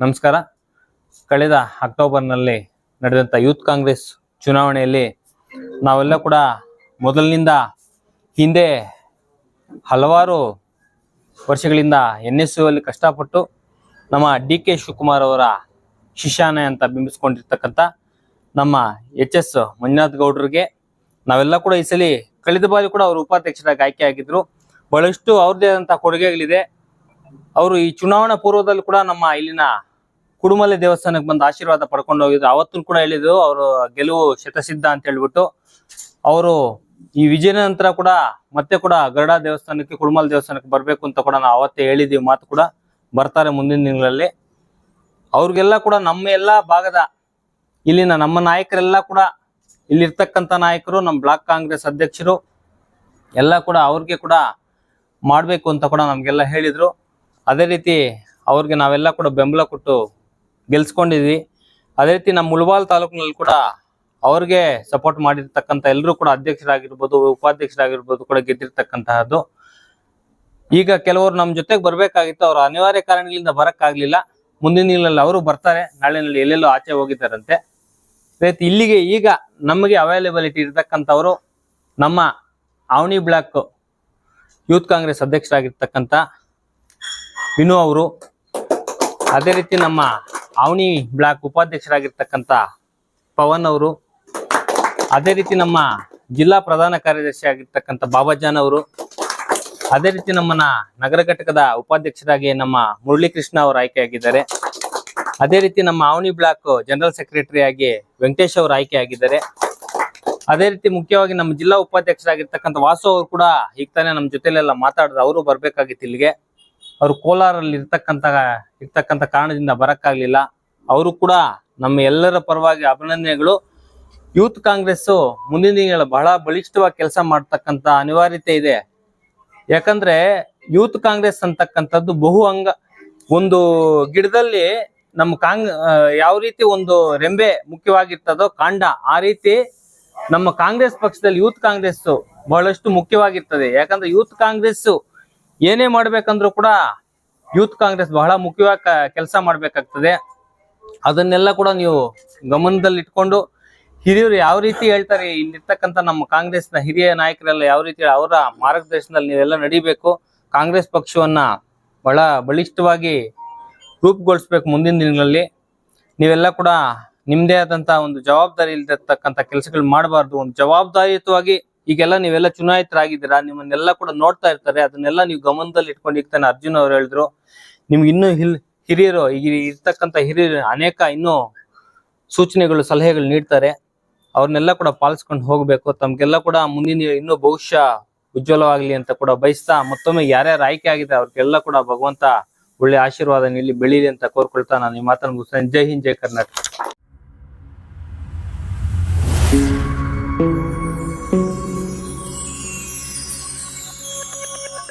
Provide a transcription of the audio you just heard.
ನಮಸ್ಕಾರ. ಕಳೆದ ಅಕ್ಟೋಬರ್ನಲ್ಲಿ ನಡೆದಂಥ ಯೂತ್ ಕಾಂಗ್ರೆಸ್ ಚುನಾವಣೆಯಲ್ಲಿ ನಾವೆಲ್ಲ ಕೂಡ ಮೊದಲಿನಿಂದ ಹಿಂದೆ ಹಲವಾರು ವರ್ಷಗಳಿಂದ ಎನ್ ಎಸ್ ಯು ಅಲ್ಲಿ ಕಷ್ಟಪಟ್ಟು ನಮ್ಮ ಡಿ ಕೆ ಶಿವಕುಮಾರ್ ಅವರ ಶಿಷ್ಯಾನೆ ಅಂತ ಬಿಂಬಿಸ್ಕೊಂಡಿರ್ತಕ್ಕಂಥ ನಮ್ಮ ಎಚ್ ಎಸ್ ಮಂಜುನಾಥ್ ಗೌಡ್ರಿಗೆ ನಾವೆಲ್ಲ ಕೂಡ ಈ ಸಲ ಕಳೆದ ಬಾರಿ ಕೂಡ ಅವರು ಉಪಾಧ್ಯಕ್ಷರಾಗಿ ಆಯ್ಕೆ ಆಗಿದ್ರು. ಬಹಳಷ್ಟು ಅವ್ರದ್ದೇ ಆದಂಥ ಕೊಡುಗೆಗಳಿದೆ. ಅವರು ಈ ಚುನಾವಣಾ ಪೂರ್ವದಲ್ಲಿ ಕೂಡ ನಮ್ಮ ಇಲ್ಲಿನ ಕುಡುಮಲೆ ದೇವಸ್ಥಾನಕ್ಕೆ ಬಂದು ಆಶೀರ್ವಾದ ಪಡ್ಕೊಂಡು ಹೋಗಿದ್ರು. ಅವತ್ತು ಕೂಡ ಹೇಳಿದ್ರು, ಅವರು ಗೆಲುವು ಶತಸಿದ್ಧ ಅಂತ ಹೇಳ್ಬಿಟ್ಟು. ಅವರು ಈ ವಿಜಯನ ನಂತರ ಕೂಡ ಮತ್ತೆ ಕೂಡ ಗರುಡ ದೇವಸ್ಥಾನಕ್ಕೆ, ಕುಡುಮಲ ದೇವಸ್ಥಾನಕ್ಕೆ ಬರಬೇಕು ಅಂತ ಕೂಡ ನಾವು ಅವತ್ತೇ ಹೇಳಿದೀವಿ. ಮಾತು ಕೂಡ ಬರ್ತಾರೆ ಮುಂದಿನ ದಿನಗಳಲ್ಲಿ. ಅವ್ರಿಗೆಲ್ಲ ಕೂಡ ನಮ್ಮ ಎಲ್ಲ ಭಾಗದ ಇಲ್ಲಿನ ನಮ್ಮ ನಾಯಕರೆಲ್ಲ ಕೂಡ ಇಲ್ಲಿರ್ತಕ್ಕಂಥ ನಾಯಕರು, ನಮ್ಮ ಬ್ಲಾಕ್ ಕಾಂಗ್ರೆಸ್ ಅಧ್ಯಕ್ಷರು ಎಲ್ಲ ಕೂಡ ಅವ್ರಿಗೆ ಕೂಡ ಮಾಡಬೇಕು ಅಂತ ಕೂಡ ನಮಗೆಲ್ಲ ಹೇಳಿದರು. ಅದೇ ರೀತಿ ಅವ್ರಿಗೆ ನಾವೆಲ್ಲ ಕೂಡ ಬೆಂಬಲ ಕೊಟ್ಟು ಗೆಲ್ಸ್ಕೊಂಡಿದ್ವಿ. ಅದೇ ರೀತಿ ನಮ್ಮ ಮುಳಬಾಲ್ ತಾಲೂಕಿನಲ್ಲಿ ಕೂಡ ಅವ್ರಿಗೆ ಸಪೋರ್ಟ್ ಮಾಡಿರ್ತಕ್ಕಂಥ ಎಲ್ಲರೂ ಕೂಡ ಅಧ್ಯಕ್ಷರಾಗಿರ್ಬೋದು, ಉಪಾಧ್ಯಕ್ಷರಾಗಿರ್ಬೋದು ಕೂಡ ಗೆದ್ದಿರ್ತಕ್ಕಂತಹದ್ದು. ಈಗ ಕೆಲವರು ನಮ್ಮ ಜೊತೆಗೆ ಬರಬೇಕಾಗಿತ್ತು. ಅವರು ಅನಿವಾರ್ಯ ಕಾರಣಗಳಿಂದ ಬರೋಕ್ಕಾಗಲಿಲ್ಲ. ಮುಂದಿನ ದಿನಗಳಲ್ಲಿ ಅವರು ಬರ್ತಾರೆ. ನಾಳೆನಲ್ಲಿ ಎಲ್ಲೆಲ್ಲೋ ಆಚೆ ಹೋಗಿದ್ದಾರಂತೆ. ಅದೇ ಇಲ್ಲಿಗೆ ಈಗ ನಮಗೆ ಅವೈಲೇಬಿಲಿಟಿ ಇರತಕ್ಕಂಥವರು ನಮ್ಮ ಅವಣಿ ಬ್ಲಾಕ್ ಯೂತ್ ಕಾಂಗ್ರೆಸ್ ಅಧ್ಯಕ್ಷರಾಗಿರ್ತಕ್ಕಂಥ ವಿನು ಅವರು. ಅದೇ ರೀತಿ ನಮ್ಮ ಅವನಿ ಬ್ಲಾಕ್ ಉಪಾಧ್ಯಕ್ಷರಾಗಿರ್ತಕ್ಕಂಥ ಪವನ್ ಅವರು, ಅದೇ ರೀತಿ ನಮ್ಮ ಜಿಲ್ಲಾ ಪ್ರಧಾನ ಕಾರ್ಯದರ್ಶಿ ಆಗಿರ್ತಕ್ಕಂಥ ಬಾಬಾಜಾನ್ ಅವರು, ಅದೇ ರೀತಿ ನಮ್ಮನ್ನ ನಗರ ಘಟಕದ ಉಪಾಧ್ಯಕ್ಷರಾಗಿ ನಮ್ಮ ಮುರಳೀಕೃಷ್ಣ ಅವರು ಆಯ್ಕೆಯಾಗಿದ್ದಾರೆ. ಅದೇ ರೀತಿ ನಮ್ಮ ಅವನಿ ಬ್ಲಾಕ್ ಜನರಲ್ ಸೆಕ್ರೆಟರಿ ಆಗಿ ವೆಂಕಟೇಶ್ ಅವರು ಆಯ್ಕೆಯಾಗಿದ್ದಾರೆ. ಅದೇ ರೀತಿ ಮುಖ್ಯವಾಗಿ ನಮ್ಮ ಜಿಲ್ಲಾ ಉಪಾಧ್ಯಕ್ಷರಾಗಿರ್ತಕ್ಕಂಥ ವಾಸು ಅವರು ಕೂಡ ಈಗ ತಾನೇ ನಮ್ಮ ಜೊತೆಲೆಲ್ಲ ಮಾತಾಡಿದ್ರು ಅವರು ಬರ್ಬೇಕಾಗಿತ್ತು ಇಲ್ಲಿಗೆ. ಅವರು ಕೋಲಾರಲ್ಲಿ ಇರ್ತಕ್ಕಂತ ಇರ್ತಕ್ಕಂಥ ಕಾರಣದಿಂದ ಬರಕ್ಕಾಗ್ಲಿಲ್ಲ. ಅವರು ಕೂಡ ನಮ್ಮ ಎಲ್ಲರ ಪರವಾಗಿ ಅಭಿನಂದನೆಗಳು. ಯೂತ್ ಕಾಂಗ್ರೆಸ್ ಮುಂದಿನ ದಿನಗಳ ಬಹಳ ಬಲಿಷ್ಠವಾಗಿ ಕೆಲಸ ಮಾಡ್ತಕ್ಕಂಥ ಅನಿವಾರ್ಯತೆ ಇದೆ. ಯಾಕಂದ್ರೆ ಯೂತ್ ಕಾಂಗ್ರೆಸ್ ಅಂತಕ್ಕಂಥದ್ದು ಬಹು ಅಂಗ, ಒಂದು ಗಿಡದಲ್ಲಿ ನಮ್ಮ ಕಾಂಗ್ ಯಾವ ರೀತಿ ಒಂದು ರೆಂಬೆ ಮುಖ್ಯವಾಗಿರ್ತದೋ ಕಾಂಡ, ಆ ರೀತಿ ನಮ್ಮ ಕಾಂಗ್ರೆಸ್ ಪಕ್ಷದಲ್ಲಿ ಯೂತ್ ಕಾಂಗ್ರೆಸ್ ಬಹಳಷ್ಟು ಮುಖ್ಯವಾಗಿರ್ತದೆ. ಯಾಕಂದ್ರೆ ಯೂತ್ ಕಾಂಗ್ರೆಸ್ ಏನೇ ಮಾಡ್ಬೇಕಂದ್ರೂ ಕೂಡ ಯೂತ್ ಕಾಂಗ್ರೆಸ್ ಬಹಳ ಮುಖ್ಯವಾಗಿ ಕೆಲಸ ಮಾಡ್ಬೇಕಾಗ್ತದೆ. ಅದನ್ನೆಲ್ಲ ಕೂಡ ನೀವು ಗಮನದಲ್ಲಿ ಇಟ್ಕೊಂಡು ಹಿರಿಯರು ಯಾವ ರೀತಿ ಹೇಳ್ತಾರೆ, ಇಲ್ಲಿರ್ತಕ್ಕಂಥ ನಮ್ಮ ಕಾಂಗ್ರೆಸ್ನ ಹಿರಿಯ ನಾಯಕರೆಲ್ಲ ಯಾವ ರೀತಿ ಅವರ ಮಾರ್ಗದರ್ಶನದಲ್ಲಿ ನೀವೆಲ್ಲ ನಡಿಬೇಕು, ಕಾಂಗ್ರೆಸ್ ಪಕ್ಷವನ್ನ ಬಹಳ ಬಲಿಷ್ಠವಾಗಿ ರೂಪುಗೊಳಿಸ್ಬೇಕು ಮುಂದಿನ ದಿನಗಳಲ್ಲಿ. ನೀವೆಲ್ಲ ಕೂಡ ನಿಮ್ಮದೇ ಆದಂತ ಒಂದು ಜವಾಬ್ದಾರಿ ಇಲ್ದಿರ್ತಕ್ಕಂಥ ಕೆಲಸಗಳು ಮಾಡಬಾರ್ದು, ಒಂದು ಜವಾಬ್ದಾರಿಯುತವಾಗಿ ಈಗೆಲ್ಲ ನೀವೆಲ್ಲ ಚುನಾಯಿತರಾಗಿದ್ದೀರಾ? ನಿಮ್ಮನ್ನೆಲ್ಲ ಕೂಡ ನೋಡ್ತಾ ಇರ್ತಾರೆ. ಅದನ್ನೆಲ್ಲ ನೀವು ಗಮನದಲ್ಲಿ ಇಟ್ಕೊಂಡು ಈಗ ತಾನೆ ಅರ್ಜುನ್ ಅವ್ರು ಹೇಳಿದ್ರು. ನಿಮ್ಗೆ ಇನ್ನೂ ಹಿಲ್, ಹಿರಿಯರು ಈಗ ಇರ್ತಕ್ಕಂಥ ಹಿರಿಯರು ಅನೇಕ ಇನ್ನೂ ಸೂಚನೆಗಳು, ಸಲಹೆಗಳು ನೀಡ್ತಾರೆ. ಅವ್ರನ್ನೆಲ್ಲ ಕೂಡ ಪಾಲಿಸ್ಕೊಂಡು ಹೋಗ್ಬೇಕು. ತಮ್ಗೆಲ್ಲ ಕೂಡ ಮುಂದಿನ ಇನ್ನೂ ಭವಿಷ್ಯ ಉಜ್ವಲವಾಗ್ಲಿ ಅಂತ ಕೂಡ ಬಯಸ್ತಾ ಮತ್ತೊಮ್ಮೆ ಯಾರ್ಯಾರು ಆಯ್ಕೆ ಆಗಿದೆ ಅವ್ರಿಗೆಲ್ಲ ಕೂಡ ಭಗವಂತ ಒಳ್ಳೆ ಆಶೀರ್ವಾದ ನೀಲಿ ಬೆಳೀಲಿ ಅಂತ ಕೋರ್ಕೊಳ್ತಾ ನಾನು ಈ ಮಾತನ್ನು ಮುಗಿಸ್ತೇನೆ. ಜೈ ಹಿಂದ್, ಜೈ ಕರ್ನಾಟಕ.